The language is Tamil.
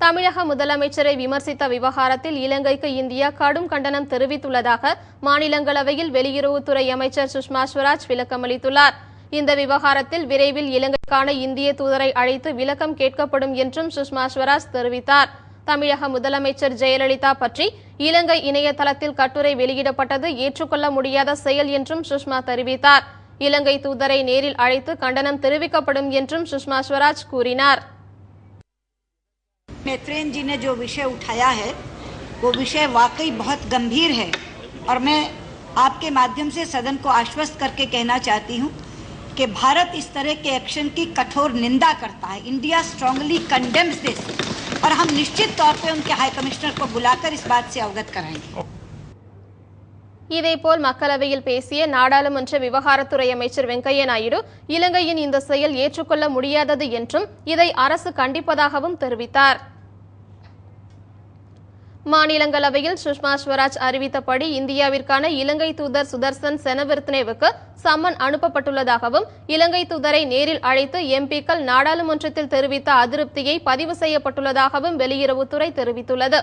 தமிழக முதலமைச்சரை விமர்சித்த விவகாரத்தில் இலங்கைக்கு இந்தியா கடும் கண்டனம் தெரிவித்துள்ளதாக மாநிலங்களவையில் வெளியுறவுத்துறை அமைச்சர் சுஷ்மா ஸ்வராஜ் விளக்கமளித்துள்ளார் இந்த விவகாரத்தில் விரைவில் இலங்கைக்கான இந்திய தூதரை அழைத்து விளக்கம் கேட்கப்படும் என்றும் சுஷ்மா ஸ்வராஜ் தெரிவித்தார். தமிழக முதலமைச்சர் ஜெயலலிதா பற்றி இலங்கை இணையதளத்தில் கட்டுரை வெளியிடப்பட்டது ஏற்றுக்கொள்ள முடியாத செயல் என்றும் சுஷ்மா தெரிவித்தார். இலங்கை தூதரை நேரில் அழைத்து கண்டனம் தெரிவிக்கப்படும் என்றும் சுஷ்மா ஸ்வராஜ் கூறினார். नेत्रेन जी ने जो विषय उठाया है वो विषय वाकई बहुत गंभीर है और मैं आपके माध्यम से सदन को आश्वस्त करके कहना चाहती हूँ कि भारत इस तरह के एक्शन की कठोर निंदा करता है इंडिया स्ट्रांगली कंडेम्स दिस और हम निश्चित तौर पे उनके हाई कमिश्नर को बुलाकर इस बात से अवगत कराएंगे இதேபோல் மக்களவையில் பேசிய நாடாளுமன்ற விவகாரத்துறை அமைச்சர் வெங்கையா நாயுடு இலங்கையின் இந்த செயல் ஏற்றுக்கொள்ள முடியாதது என்றும் இதை அரசு கண்டிப்பதாகவும் தெரிவித்தார் மாநிலங்களவையில் சுஷ்மா ஸ்வராஜ் அறிவித்தபடி இந்தியாவிற்கான இலங்கை தூதர் சுதர்சன் செனவிர்த்தனேவுக்கு சம்மன் அனுப்பப்பட்டுள்ளதாகவும் இலங்கை தூதரை நேரில் அழைத்து எம்பிக்கள் நாடாளுமன்றத்தில் தெரிவித்த அதிருப்தியை பதிவு செய்யப்பட்டுள்ளதாகவும் வெளியுறவுத்துறை தெரிவித்துள்ளது.